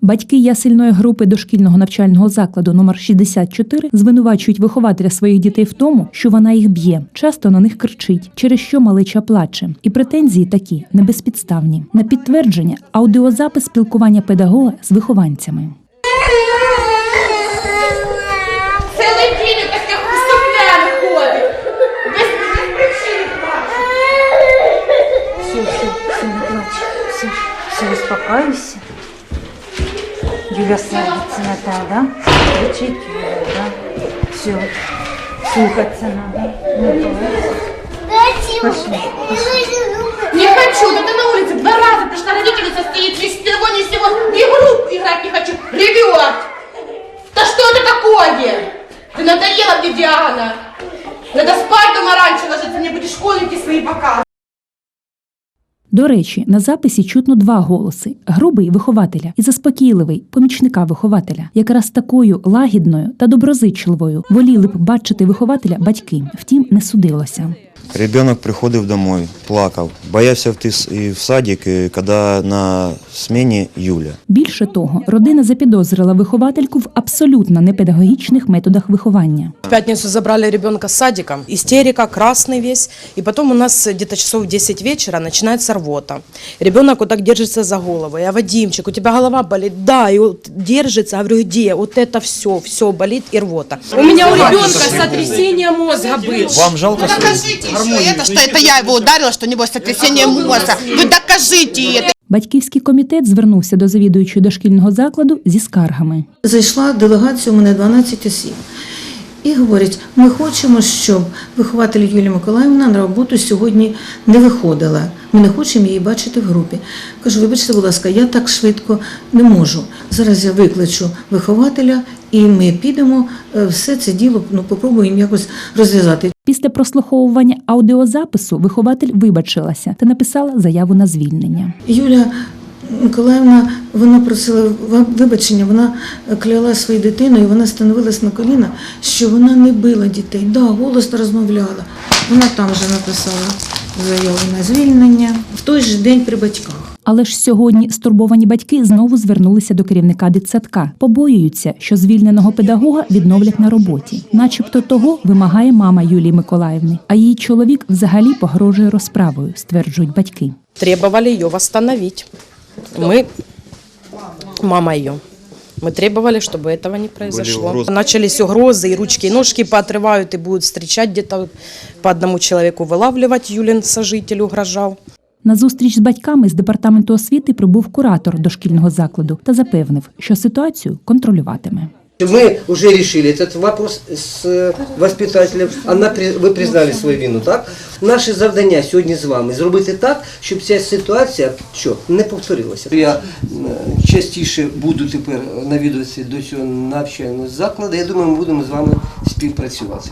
Батьки ясельної групи дошкільного навчального закладу номер 64 звинувачують вихователя своїх дітей в тому, що вона їх б'є, часто на них кричить, через що малеча плаче. І претензії такі не безпідставні. На підтвердження аудіозапис спілкування педагога з вихованцями. Целый день это как соплями ходит. Без, без причины Все, все, все, не плачь. Все, все, успокаивайся. Юля садится на та, да? Юля, да? Все, слухаться надо. Не плачь. Пошли, Не хочу, да ты на улице два раза пришла, родительница стоит, ни с того ни с сего, в игру играть не хочу, ревет. Да что это такое? Ты надоела мне, Диана. Надо спать дома раньше ложиться, мне будешь школьники свои показывать. До речі, на записі чутно два голоси: грубий вихователя і заспокійливий помічника вихователя. Якраз такою лагідною та доброзичливою воліли б бачити вихователя батьки. Втім, не судилося. Ребенок приходив домой, плакав, боявся йти с- і в садик, і коли на зміні Юля. Більше того, родина запідозрила виховательку в абсолютно непедагогічних методах виховання. В пятницу забрали ребенка с садика. Истерика, красный весь. И потом у нас где-то часов в 10 вечера начинается рвота. Ребенок вот так держится за голову. Я, Вадимчик, у тебя голова болит? Да, и вот держится. Я говорю, где? Вот это все, все болит и рвота. У меня у ребенка сотрясение мозга было. Вам жалко своїх? Докажите еще это, что это я его ударила, что у него сотрясение мозга. Вы докажите это. Батьківський комітет звернувся до завідуючої дошкільного закладу зі скаргами. Зайшла делегація, у мене 12 осіб. І говорять, ми хочемо, щоб вихователь Юлія Миколаївна на роботу сьогодні не виходила. Ми не хочемо її бачити в групі. Кажу, вибачте, будь ласка, я так швидко не можу. Зараз я викличу вихователя, і ми підемо е, все це діло, ну попробуємо якось розв'язати. Після прослуховування аудіозапису вихователь вибачилася та написала заяву на звільнення. Юля Миколаївна, вона просила вибачення, вона кляла своєю дитиною, вона становилась на коліна, що вона не била дітей. Да, голосно розмовляла. Вона там вже написала заяву на звільнення в той же день при батьках. Але ж сьогодні стурбовані батьки знову звернулися до керівника дитсадка. Побоюються, що звільненого педагога відновлять на роботі, начебто того вимагає мама Юлії Миколаївни, а її чоловік взагалі погрожує розправою, стверджують батьки. Требовали ее восстановить. Мы, мама ее, мы требовали, чтобы этого не произошло. угрозы. Начались угрозы, и ручки, и ножки поотрывают, и будут встречать где-то по одному человеку вылавливать. Юлин сожитель угрожал. На зустріч з батьками з департаменту освіти прибув куратор дошкільного закладу та запевнив, що ситуацію контролюватиме. Мы уже решили этот вопрос с э, воспитателем. Она, при- ви признали свою вину, так? Наше завдання сьогодні з вами зробити так, щоб ця ситуація що, не повторилася. Я е, частіше буду тепер навідуватися до цього навчального закладу. Я думаю, ми будемо з вами співпрацювати.